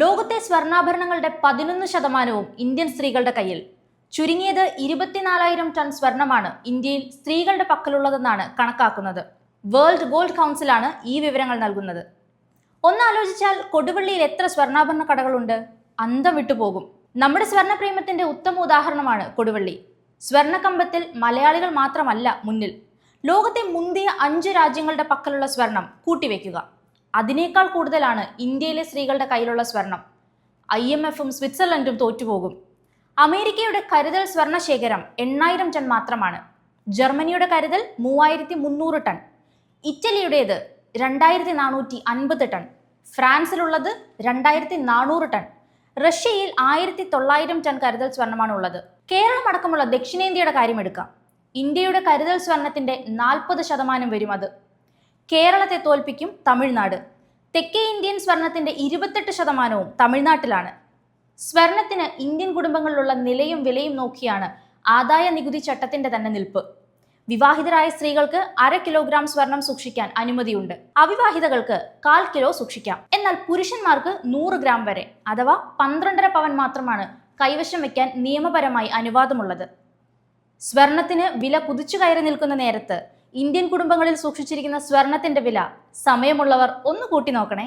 ലോകത്തെ സ്വർണാഭരണങ്ങളുടെ പതിനൊന്ന് ശതമാനവും ഇന്ത്യൻ സ്ത്രീകളുടെ കയ്യിൽ. ചുരുങ്ങിയത് ഇരുപത്തിനാലായിരം ടൺ സ്വർണമാണ് ഇന്ത്യയിൽ സ്ത്രീകളുടെ പക്കലുള്ളതെന്നാണ് കണക്കാക്കുന്നത്. വേൾഡ് ഗോൾഡ് കൗൺസിലാണ് ഈ വിവരങ്ങൾ നൽകുന്നത്. ഒന്നാലോചിച്ചാൽ കൊടുവള്ളിയിൽ എത്ര സ്വർണാഭരണ കടകളുണ്ട്? അന്തം വിട്ടുപോകും നമ്മുടെ സ്വർണപ്രേമത്തിന്റെ ഉത്തമ ഉദാഹരണമാണ് കൊടുവള്ളി. സ്വർണക്കമ്പത്തിൽ മലയാളികൾ മാത്രമല്ല മുന്നിൽ. ലോകത്തെ മുന്തിയ അഞ്ച് രാജ്യങ്ങളുടെ പക്കലുള്ള സ്വർണം കൂട്ടിവെക്കുക. അതിനേക്കാൾ കൂടുതലാണ് ഇന്ത്യയിലെ സ്ത്രീകളുടെ കയ്യിലുള്ള സ്വർണം. ഐ എം എഫും സ്വിറ്റ്സർലൻഡും തോറ്റുപോകും. അമേരിക്കയുടെ കരുതൽ സ്വർണ ശേഖരം എണ്ണായിരം ടൺ മാത്രമാണ്. ജർമ്മനിയുടെ കരുതൽ മൂവായിരത്തി മുന്നൂറ് ടൺ. ഇറ്റലിയുടേത് രണ്ടായിരത്തി നാനൂറ്റി അൻപത് ടൺ. ഫ്രാൻസിലുള്ളത് രണ്ടായിരത്തി നാനൂറ് ടൺ. റഷ്യയിൽ ആയിരത്തി തൊള്ളായിരം ടൺ കരുതൽ സ്വർണമാണ് ഉള്ളത് കേരളം അടക്കമുള്ള ദക്ഷിണേന്ത്യയുടെ കാര്യം എടുക്കാം ഇന്ത്യയുടെ കരുതൽ സ്വർണത്തിന്റെ നാൽപ്പത് ശതമാനം വരും അത്. കേരളത്തെ തോൽപ്പിക്കും തമിഴ്നാട്. തെക്കേ ഇന്ത്യൻ സ്വർണത്തിന്റെ ഇരുപത്തെട്ട് ശതമാനവും തമിഴ്നാട്ടിലാണ്. സ്വർണത്തിന് ഇന്ത്യൻ കുടുംബങ്ങളിലുള്ള നിലയും വിലയും നോക്കിയാണ് ആദായ നികുതി ചട്ടത്തിന്റെ തന്നെ നിൽപ്പ്. വിവാഹിതരായ സ്ത്രീകൾക്ക് അര കിലോഗ്രാം സ്വർണം സൂക്ഷിക്കാൻ അനുമതിയുണ്ട്. അവിവാഹിതകൾക്ക് കാൽ കിലോ സൂക്ഷിക്കാം. എന്നാൽ പുരുഷന്മാർക്ക് നൂറ് ഗ്രാം വരെ അഥവാ പന്ത്രണ്ടര പവൻ മാത്രമാണ് കൈവശം വയ്ക്കാൻ നിയമപരമായി അനുവാദമുള്ളത്. സ്വർണത്തിന് വില കുതിച്ചു കയറി നിൽക്കുന്ന നേരത്ത് ഇന്ത്യൻ കുടുംബങ്ങളിൽ സൂക്ഷിച്ചിരിക്കുന്ന സ്വർണത്തിന്റെ വില സമയമുള്ളവർ ഒന്ന് കൂട്ടി നോക്കണേ.